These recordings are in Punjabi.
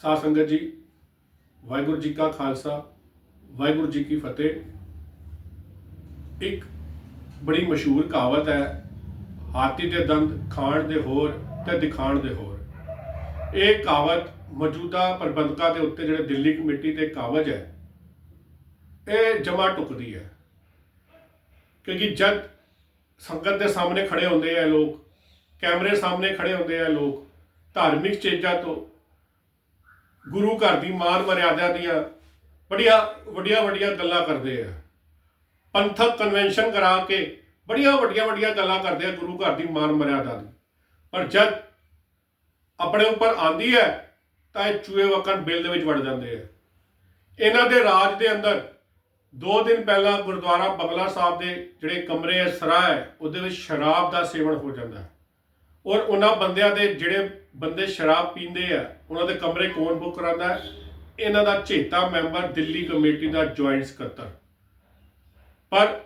ਸਾਧ ਸੰਗਤ ਜੀ, ਵਾਹਿਗੁਰੂ ਜੀ ਕਾ ਖਾਲਸਾ, ਵਾਹਿਗੁਰੂ ਜੀ ਕੀ ਫਤਿਹ। ਇੱਕ ਬੜੀ ਮਸ਼ਹੂਰ ਕਹਾਵਤ ਹੈ, ਹਾਥੀ ਦੇ ਦੰਦ ਖਾਣ ਦੇ ਹੋਰ ਤੇ ਦਿਖਾਣ ਦੇ ਹੋਰ। ਇਹ ਕਹਾਵਤ ਮੌਜੂਦਾ ਪ੍ਰਬੰਧਕਾਂ ਦੇ ਉੱਤੇ ਜਿਹੜੇ ਦਿੱਲੀ ਕਮੇਟੀ ਤੇ ਕਾਬਜ ਹੈ, ਇਹ ਜਮਾ ਟੁਕਦੀ ਹੈ। ਕਿਉਂਕਿ ਜਦ ਸੰਗਤ ਦੇ ਸਾਹਮਣੇ ਖੜੇ ਹੁੰਦੇ ਆ ਲੋਕ, ਕੈਮਰੇ ਸਾਹਮਣੇ ਖੜੇ ਹੁੰਦੇ ਆ ਲੋਕ, ਧਾਰਮਿਕ ਚੀਜ਼ਾਂ ਤੋਂ ਗੁਰੂ ਘਰ ਦੀ ਮਾਨ ਮਰਿਆਦਾ ਦੀਆਂ ਬੜੀਆਂ, ਵੱਡੀਆਂ ਵੱਡੀਆਂ ਗੱਲਾਂ ਕਰਦੇ ਆ। ਪੰਥਕ ਕਨਵੈਨਸ਼ਨ ਕਰਾ ਕੇ ਬੜੀਆਂ, ਵੱਡੀਆਂ ਵੱਡੀਆਂ ਗੱਲਾਂ ਕਰਦੇ ਆ ਗੁਰੂ ਘਰ ਦੀ ਮਾਨ ਮਰਿਆਦਾ ਦੀ। ਪਰ ਜਦ ਆਪਣੇ ਉੱਪਰ ਆਂਦੀ ਹੈ, ਤਾਂ ਇਹ ਚੂਹੇ ਵਕਣ ਬਿੱਲ ਦੇ ਵਿੱਚ ਵੜ ਜਾਂਦੇ ਆ। ਇਹਨਾਂ ਦੇ ਰਾਜ ਦੇ ਅੰਦਰ ਦੋ ਦਿਨ ਪਹਿਲਾਂ ਗੁਰਦੁਆਰਾ ਬੰਗਲਾ ਸਾਹਿਬ ਦੇ ਜਿਹੜੇ ਕਮਰੇ ਹੈ ਸਰਾਹ ਹੈ, ਉਹਦੇ ਵਿੱਚ ਸ਼ਰਾਬ ਦਾ ਸੇਵਨ ਹੋ ਜਾਂਦਾ। ਔਰ ਉਹਨਾਂ ਬੰਦਿਆਂ ਦੇ ਜਿਹੜੇ ਬੰਦੇ ਸ਼ਰਾਬ ਪੀਂਦੇ ਆ ਉਹਨਾਂ ਦੇ ਕਮਰੇ ਕੌਣ ਬੁੱਕ ਕਰਾਉਂਦਾ ਹੈ? ਇਹਨਾਂ ਦਾ ਚੇਤਾ ਮੈਂਬਰ ਦਿੱਲੀ ਕਮੇਟੀ ਦਾ ਜੁਆਇੰਟ ਸਕੱਤਰ। ਪਰ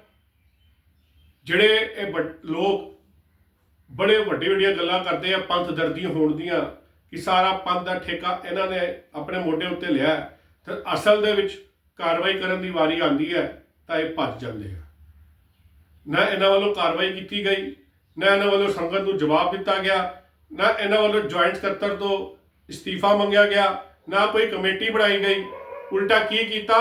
ਜਿਹੜੇ ਇਹ ਵੱਡ- ਲੋਕ ਬੜੇ ਵੱਡੇ ਵੱਡੀਆਂ ਗੱਲਾਂ ਕਰਦੇ ਆ ਪੰਥ ਦਰਦੀਆਂ ਹੋਣ ਦੀਆਂ ਕਿ ਸਾਰਾ ਪੰਥ ਦਾ ਠੇਕਾ ਇਹਨਾਂ ਨੇ ਆਪਣੇ ਮੋਢੇ ਉੱਤੇ ਲਿਆ ਹੈ, ਤੇ ਅਸਲ ਦੇ ਵਿੱਚ ਕਾਰਵਾਈ ਕਰਨ ਦੀ ਵਾਰੀ ਆਉਂਦੀ ਹੈ ਤਾਂ ਇਹ ਭੱਜ ਜਾਂਦੇ ਆ। ਨਾ ਇਹਨਾਂ ਵੱਲੋਂ ਕਾਰਵਾਈ ਕੀਤੀ ਗਈ ਨਾ ਇਹਨਾਂ ਵੱਲੋਂ ਸੰਗਤ ਨੂੰ ਜਵਾਬ ਦਿੱਤਾ ਗਿਆ ਨਾ ਇਹਨਾਂ ਵੱਲੋਂ ਜੁਆਇੰਟ ਸਕੱਤਰ ਤੋਂ ਅਸਤੀਫਾ ਮੰਗਿਆ ਗਿਆ, ਨਾ ਕੋਈ ਕਮੇਟੀ ਬਣਾਈ ਗਈ। ਉਲਟਾ ਕੀ ਕੀਤਾ?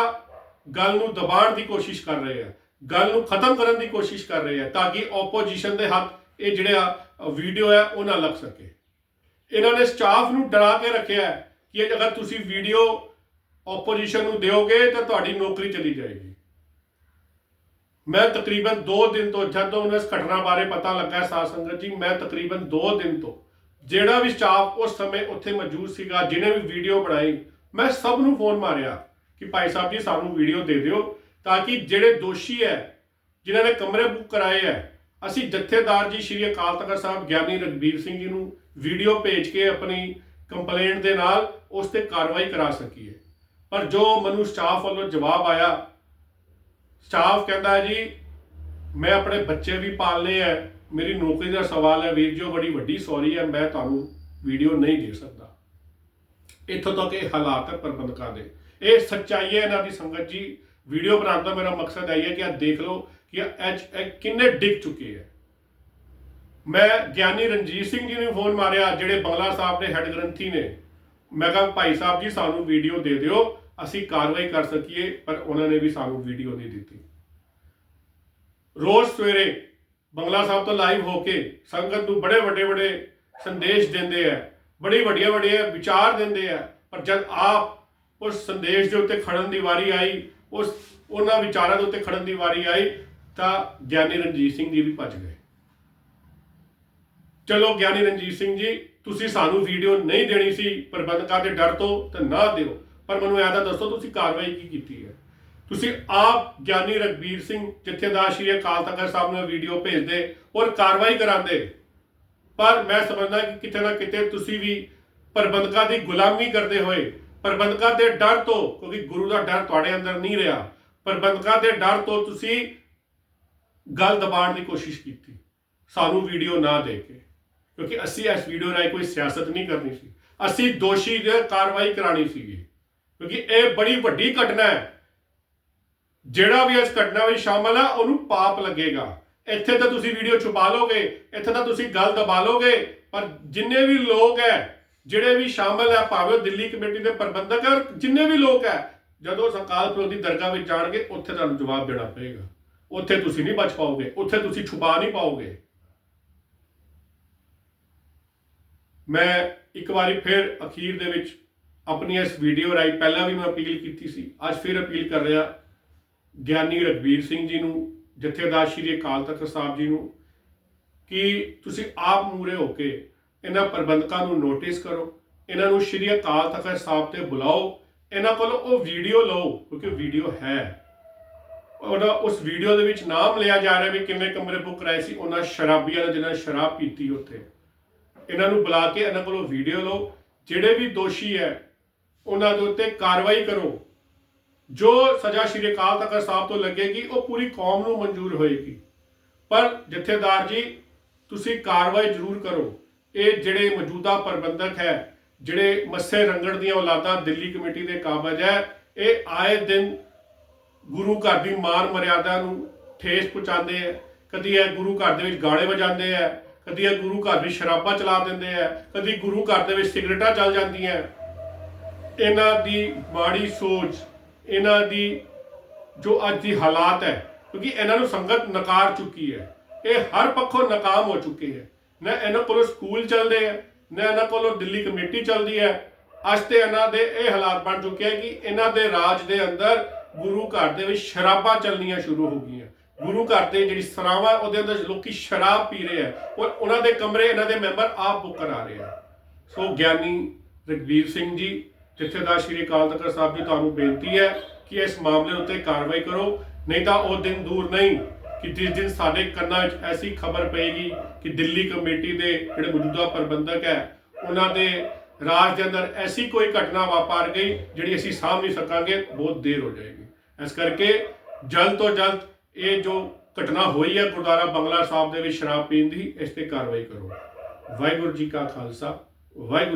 ਗੱਲ ਨੂੰ ਦਬਾਉਣ ਦੀ ਕੋਸ਼ਿਸ਼ ਕਰ ਰਹੇ ਆ। ਗੱਲ ਨੂੰ ਖਤਮ ਕਰਨ ਦੀ ਕੋਸ਼ਿਸ਼ ਕਰ ਰਹੇ ਆ ਤਾਂ ਕਿ ਆਪੋਜੀਸ਼ਨ ਦੇ ਹੱਥ ਇਹ ਜਿਹੜਾ ਵੀਡੀਓ ਹੈ ਉਹ ਨਾ ਲੱਗ ਸਕੇ। ਇਹਨਾਂ ਨੇ ਸਟਾਫ ਨੂੰ ਡਰਾ ਕੇ ਰੱਖਿਆ ਹੈ ਕਿ ਅਗਰ ਤੁਸੀਂ ਵੀਡੀਓ ਆਪੋਜੀਸ਼ਨ ਨੂੰ ਦਿਓਗੇ ਤਾਂ ਤੁਹਾਡੀ ਨੌਕਰੀ ਚਲੀ ਜਾਏਗੀ। ਮੈਂ ਤਕਰੀਬਨ 2 ਦਿਨ ਤੋਂ, ਜਦੋਂ ਮੈਨੂੰ ਇਸ ਘਟਨਾ ਬਾਰੇ ਪਤਾ ਲੱਗਾ ਸਾਧ ਸੰਗਤ ਜੀ, ਮੈਂ ਤਕਰੀਬਨ 2 ਦਿਨ ਤੋਂ ਜਿਹੜਾ ਵੀ ਸਟਾਫ ਉਸ ਸਮੇਂ ਉੱਥੇ ਮੌਜੂਦ ਸੀਗਾ, ਜਿਹਨੇ ਵੀ ਵੀਡੀਓ ਬਣਾਈ, ਮੈਂ ਸਭ ਨੂੰ ਫੋਨ ਮਾਰਿਆ ਕਿ ਭਾਈ ਸਾਹਿਬ ਜੀ, ਸਾਨੂੰ ਵੀਡੀਓ ਦੇ ਦਿਓ ਤਾਂ ਕਿ ਜਿਹੜੇ ਦੋਸ਼ੀ ਹੈ, ਜਿਨ੍ਹਾਂ ਨੇ ਕਮਰੇ ਬੁੱਕ ਕਰਾਏ ਹੈ, ਅਸੀਂ ਜਥੇਦਾਰ ਜੀ ਸ਼੍ਰੀ ਅਕਾਲ ਤਖਤ ਸਾਹਿਬ ਗਿਆਨੀ ਰਗਬੀਰ ਸਿੰਘ ਜੀ ਨੂੰ ਵੀਡੀਓ ਭੇਜ ਕੇ ਆਪਣੀ ਕੰਪਲੇਂਟ ਦੇ ਨਾਲ ਉਸ ਤੇ ਕਾਰਵਾਈ ਕਰਾ ਸਕੀਏ। ਪਰ ਜੋ ਮੈਨੂੰ ਸਟਾਫ ਵੱਲੋਂ ਜਵਾਬ ਆਇਆ ਸਟਾਫ ਕਹਿੰਦਾ ਹੈ ਜੀ ਮੈਂ ਆਪਣੇ ਬੱਚੇ ਵੀ ਪਾਲਨੇ ਹੈ ਮੇਰੀ ਨੌਕਰੀ ਦਾ ਸਵਾਲ ਹੈ, ਵੀਰ ਜੀ, ਉਹ ਬੜੀ ਵੱਡੀ ਸੌਰੀ ਹੈ, ਮੈਂ ਤੁਹਾਨੂੰ ਵੀਡੀਓ ਨਹੀਂ ਦੇ ਸਕਦਾ। ਇੱਥੋਂ ਤੱਕ ਇਹ ਹਾਲਾਤ ਹੈ, ਪ੍ਰਬੰਧਕਾਂ ਦੇ। ਇਹ ਸੱਚਾਈ ਹੈ, ਇਹਨਾਂ ਦੀ ਸੰਗਤ ਜੀ। ਵੀਡੀਓ ਬਣਾਉਣ ਦਾ ਮੇਰਾ ਮਕਸਦ ਇਹ ਹੈ ਕਿ ਆ ਦੇਖ ਲਓ ਕਿ ਇਹ ਐਚ ਕਿੰਨੇ ਡਿੱਗ ਚੁੱਕੇ ਹੈ ਮੈਂ ਗਿਆਨੀ ਰਣਜੀਤ ਸਿੰਘ ਜੀ ਨੂੰ ਫੋਨ ਮਾਰਿਆ, ਜਿਹੜੇ ਬੰਗਲਾ ਸਾਹਿਬ ਦੇ ਹੈੱਡ ਗ੍ਰੰਥੀ ਨੇ। ਮੈਂ ਕਿਹਾ, ਭਾਈ ਸਾਹਿਬ ਜੀ, ਸਾਨੂੰ ਵੀਡੀਓ ਦੇ ਦਿਓ, ਅਸੀਂ ਕਾਰਵਾਈ ਕਰ ਸਕੀਏ, ਪਰ ਉਹਨਾਂ ਨੇ ਵੀ ਸਾਨੂੰ ਵੀਡੀਓ ਨਹੀਂ ਦਿੱਤੀ। ਰੋਜ਼ ਸਵੇਰੇ ਬੰਗਲਾ ਸਾਹਿਬ ਤੋਂ ਲਾਈਵ ਹੋ ਕੇ ਸੰਗਤ ਨੂੰ ਬੜੇ ਵੱਡੇ ਵੱਡੇ ਸੰਦੇਸ਼ ਦਿੰਦੇ ਆ, ਬੜੀ ਵੱਡੀਆਂ ਵੱਡੀਆਂ ਵਿਚਾਰ ਦਿੰਦੇ ਆ, ਪਰ ਜਦ ਆਪ ਉਸ ਸੰਦੇਸ਼ ਦੇ ਉੱਤੇ ਖੜਨ ਦੀ ਵਾਰੀ ਆਈ, ਉਸ ਉਹਨਾਂ ਵਿਚਾਰਾਂ ਦੇ ਉੱਤੇ ਖੜਨ ਦੀ ਵਾਰੀ ਆਈ, ਤਾਂ ਗਿਆਨੀ ਰਣਜੀਤ ਸਿੰਘ ਜੀ ਵੀ ਭੱਜ ਗਏ। ਚਲੋ ਗਿਆਨੀ ਰਣਜੀਤ ਸਿੰਘ ਜੀ, ਤੁਸੀਂ ਸਾਨੂੰ ਵੀਡੀਓ ਨਹੀਂ ਦੇਣੀ ਸੀ ਪ੍ਰਬੰਧਕਾਂ ਦੇ ਡਰ ਤੋਂ, ਤਾਂ ਨਾ ਦਿਓ, ਪਰ ਮੈਨੂੰ ਇਹ ਦੱਸੋ ਤੁਸੀਂ ਕਾਰਵਾਈ ਕੀ ਕੀਤੀ ਹੈ। ਤੁਸੀਂ ਆਪ ਗਿਆਨੀ ਰਗਬੀਰ ਸਿੰਘ ਜਥੇਦਾਰ ਸ਼੍ਰੀ ਅਕਾਲ ਤਖਤ ਸਾਹਿਬ ਨੂੰ ਵੀਡੀਓ ਭੇਜਦੇ ਔਰ ਕਾਰਵਾਈ ਕਰਾਉਂਦੇ। ਪਰ ਮੈਂ ਸਮਝਦਾ ਕਿ ਕਿਤੇ ਨਾ ਕਿਤੇ ਤੁਸੀਂ ਵੀ ਪ੍ਰਬੰਧਕਾਂ ਦੀ ਗੁਲਾਮੀ ਕਰਦੇ ਹੋਏ, ਪ੍ਰਬੰਧਕਾਂ ਦੇ ਡਰ ਤੋਂ, ਕਿਉਂਕਿ ਗੁਰੂ ਦਾ ਡਰ ਤੁਹਾਡੇ ਅੰਦਰ ਨਹੀਂ ਰਿਹਾ, ਪ੍ਰਬੰਧਕਾਂ ਦੇ ਡਰ ਤੋਂ ਤੁਸੀਂ ਗੱਲ ਦਬਾਉਣ ਦੀ ਕੋਸ਼ਿਸ਼ ਕੀਤੀ। ਸਾਨੂੰ ਵੀਡੀਓ ਨਾ ਦੇ ਕੇ, ਕਿਉਂਕਿ ਅਸੀਂ ਇਸ ਵੀਡੀਓ ਰਾਹੀਂ ਕੋਈ ਸਿਆਸਤ ਨਹੀਂ ਕਰਨੀ ਸੀ। ਅਸੀਂ ਦੋਸ਼ੀ ਦੇ ਕਾਰਵਾਈ ਕਰਾਣੀ ਸੀਗੀ, ਕਿਉਂਕਿ ਇਹ ਬੜੀ ਵੱਡੀ ਘਟਨਾ ਹੈ। ਜਿਹੜਾ ਵੀ ਇਸ ਘਟਨਾ ਵਿੱਚ ਸ਼ਾਮਲ ਆ ਉਹਨੂੰ ਪਾਪ ਲੱਗੇਗਾ। ਇੱਥੇ ਤਾਂ ਤੁਸੀਂ ਵੀਡੀਓ ਛੁਪਾ ਲੋਗੇ, ਇੱਥੇ ਤਾਂ ਤੁਸੀਂ ਗੱਲ ਦਬਾ ਲੋਗੇ, ਪਰ ਜਿੰਨੇ ਵੀ ਲੋਕ ਹੈ, ਜਿਹੜੇ ਵੀ ਸ਼ਾਮਲ ਹੈ ਭਾਵੇਂ ਦਿੱਲੀ ਕਮੇਟੀ ਦੇ ਪ੍ਰਬੰਧਕ ਹੈ, ਜਿੰਨੇ ਵੀ ਲੋਕ ਹੈ, ਜਦੋਂ ਸੰਕਾਲ ਪ੍ਰੋ ਦੀ ਦਰਗਾਹ ਵਿੱਚ ਜਾਣਗੇ, ਉੱਥੇ ਤੁਹਾਨੂੰ ਜਵਾਬ ਦੇਣਾ ਪਏਗਾ। ਉੱਥੇ ਤੁਸੀਂ ਨਹੀਂ ਬਚ ਪਾਓਗੇ, ਉੱਥੇ ਤੁਸੀਂ ਛੁਪਾ ਨਹੀਂ ਪਾਓਗੇ। ਮੈਂ ਇੱਕ ਵਾਰੀ ਫਿਰ ਅਖੀਰ ਦੇ ਵਿੱਚ ਆਪਣੀ ਇਸ ਵੀਡੀਓ ਰਾਹੀਂ ਪਹਿਲਾਂ ਵੀ ਮੈਂ ਅਪੀਲ ਕੀਤੀ ਸੀ, ਅੱਜ ਫਿਰ ਅਪੀਲ ਕਰ ਰਿਹਾ ਗਿਆਨੀ ਰਗਵੀਰ ਸਿੰਘ ਜੀ ਨੂੰ, ਜਥੇਦਾਰ ਸ਼੍ਰੀ ਅਕਾਲ ਤਖਤ ਸਾਹਿਬ ਜੀ ਨੂੰ ਕਿ ਤੁਸੀਂ ਆਪ ਮੂਰੇ ਹੋ ਕੇ ਇਹਨਾਂ ਪ੍ਰਬੰਧਕਾਂ ਨੂੰ ਨੋਟਿਸ ਕਰੋ, ਇਹਨਾਂ ਨੂੰ ਸ਼੍ਰੀ ਅਕਾਲ ਤਖਤ ਸਾਹਿਬ ਤੇ ਬੁਲਾਓ, ਇਹਨਾਂ ਕੋਲੋਂ ਉਹ ਵੀਡੀਓ ਲਓ, ਕਿਉਂਕਿ ਵੀਡੀਓ ਹੈ। ਉਹਦਾ ਉਸ ਵੀਡੀਓ ਦੇ ਵਿੱਚ ਨਾਮ ਲਿਆ ਜਾ ਰਿਹਾ ਵੀ ਕਿੰਨੇ ਕਮਰੇ ਬੁੱਕ ਕਰਾਏ ਸੀ, ਉਹਨਾਂ ਸ਼ਰਾਬੀਆਂ ਨੇ ਜਿਹਨਾਂ ਸ਼ਰਾਬ ਪੀਤੀ ਉੱਥੇ। ਇਹਨਾਂ ਨੂੰ ਬੁਲਾ ਕੇ ਇਹਨਾਂ ਕੋਲੋਂ ਵੀਡੀਓ ਲਓ, ਜਿਹੜੇ ਵੀ ਦੋਸ਼ੀ ਹੈ, ਉਹਨਾਂ ਦੇ ਉੱਤੇ ਕਾਰਵਾਈ ਕਰੋ। ਜੋ ਸਜ਼ਾ ਸ਼੍ਰੀ ਅਕਾਲ ਤਖਤ ਸਾਹਿਬ ਤੋਂ ਲੱਗੇਗੀ, ਉਹ ਪੂਰੀ ਕੌਮ ਨੂੰ ਮਨਜ਼ੂਰ ਹੋਏਗੀ। ਪਰ ਜਥੇਦਾਰ ਜੀ, ਤੁਸੀਂ ਕਾਰਵਾਈ ਜ਼ਰੂਰ ਕਰੋ। ਇਹ ਜਿਹੜੇ ਮੌਜੂਦਾ ਪ੍ਰਬੰਧਕ ਹੈ, ਜਿਹੜੇ ਮੱਸੇ ਰੰਗੜ ਦੀਆਂ ਔਲਾਦਾਂ ਦਿੱਲੀ ਕਮੇਟੀ ਦੇ ਕਾਬਜ ਹੈ, ਇਹ ਆਏ ਦਿਨ ਗੁਰੂ ਘਰ ਦੀ ਮਾਨ ਮਰਿਆਦਾ ਨੂੰ ਠੇਸ ਪਹੁੰਚਾਉਂਦੇ ਆ ਕਦੀ ਇਹ ਗੁਰੂ ਘਰ ਦੇ ਵਿੱਚ ਗਾਣੇ ਵਜਾਉਂਦੇ ਆ ਕਦੀ ਇਹ ਗੁਰੂ ਘਰ ਵਿੱਚ ਸ਼ਰਾਬਾਂ ਚਲਾ ਦਿੰਦੇ ਆ ਕਦੀ ਗੁਰੂ ਘਰ ਦੇ ਵਿੱਚ ਸਿਗਰਟਾਂ ਚੱਲ ਜਾਂਦੀਆਂ ਇਹਨਾਂ ਦੀ ਮਾੜੀ ਸੋਚ ਇਹਨਾਂ ਦੀ ਜੋ ਅੱਜ ਦੀ ਹਾਲਾਤ ਹੈ, ਕਿਉਂਕਿ ਇਹਨਾਂ ਨੂੰ ਸੰਗਤ ਨਕਾਰ ਚੁੱਕੀ ਹੈ। ਇਹ ਹਰ ਪੱਖੋਂ ਨਾਕਾਮ ਹੋ ਚੁੱਕੇ ਹੈ। ਨਾ ਇਹਨਾਂ ਕੋਲੋਂ ਸਕੂਲ ਚੱਲਦੇ ਆ ਨਾ ਇਹਨਾਂ ਕੋਲੋਂ ਦਿੱਲੀ ਕਮੇਟੀ ਚੱਲਦੀ ਹੈ। ਅੱਜ ਤੇ ਇਹਨਾਂ ਦੇ ਇਹ ਹਾਲਾਤ ਬਣ ਚੁੱਕੇ ਹੈ ਕਿ ਇਹਨਾਂ ਦੇ ਰਾਜ ਦੇ ਅੰਦਰ ਗੁਰੂ ਘਰ ਦੇ ਵਿੱਚ ਸ਼ਰਾਬਾਂ ਚੱਲਣੀਆਂ ਸ਼ੁਰੂ ਹੋ ਗਈਆਂ। ਗੁਰੂ ਘਰ ਦੇ ਜਿਹੜੀ ਸਰਾਵਾਂ, ਉਹਦੇ ਅੰਦਰ ਲੋਕੀ ਸ਼ਰਾਬ ਪੀ ਰਹੇ ਆ ਔਰ ਉਹਨਾਂ ਦੇ ਕਮਰੇ, ਇਹਨਾਂ ਦੇ ਮੈਂਬਰ ਆਪ ਬੁੱਕ ਕਰਾ ਰਹੇ ਆ ਸੋ ਗਿਆਨੀ ਰਗਵੀਰ ਸਿੰਘ ਜੀ ਜਥੇਦਾਰ ਸ਼੍ਰੀ ਅਕਾਲ ਤਖਤ ਸਾਹਿਬ ਜੀ ਤੁਹਾਨੂੰ ਬੇਨਤੀ ਹੈ ਕਿ ਇਸ ਮਾਮਲੇ ਉੱਤੇ ਕਾਰਵਾਈ ਕਰੋ, ਨਹੀਂ ਤਾਂ ਉਹ ਦਿਨ ਦੂਰ ਨਹੀਂ ਕਿ ਜਿਸ ਦਿਨ ਸਾਡੇ ਕੰਨਾਂ 'ਚ ਐਸੀ ਖਬਰ ਪਏਗੀ ਕਿ ਦਿੱਲੀ ਕਮੇਟੀ ਦੇ ਜਿਹੜੇ ਮੌਜੂਦਾ ਪ੍ਰਬੰਧਕ ਹੈ, ਉਹਨਾਂ ਦੇ ਰਾਜ ਦੇ ਅੰਦਰ ਐਸੀ ਕੋਈ ਘਟਨਾ ਵਾਪਰ ਗਈ ਜਿਹੜੀ ਅਸੀਂ ਸਾਂਭ ਨਹੀਂ ਸਕਾਂਗੇ, ਬਹੁਤ ਦੇਰ ਹੋ ਜਾਏਗੀ। ਇਸ ਕਰਕੇ ਜਲਦ ਤੋਂ ਜਲਦ ਇਹ ਜੋ ਘਟਨਾ ਹੋਈ ਹੈ ਗੁਰਦੁਆਰਾ ਬੰਗਲਾ ਸਾਹਿਬ ਦੇ ਵਿੱਚ ਸ਼ਰਾਬ ਪੀਣ ਦੀ, ਇਸ ਤੇ ਕਾਰਵਾਈ ਕਰੋ। ਵਾਹਿਗੁਰੂ ਜੀ ਕਾ ਖਾਲਸਾ, ਵਾਹਿਗੁਰੂ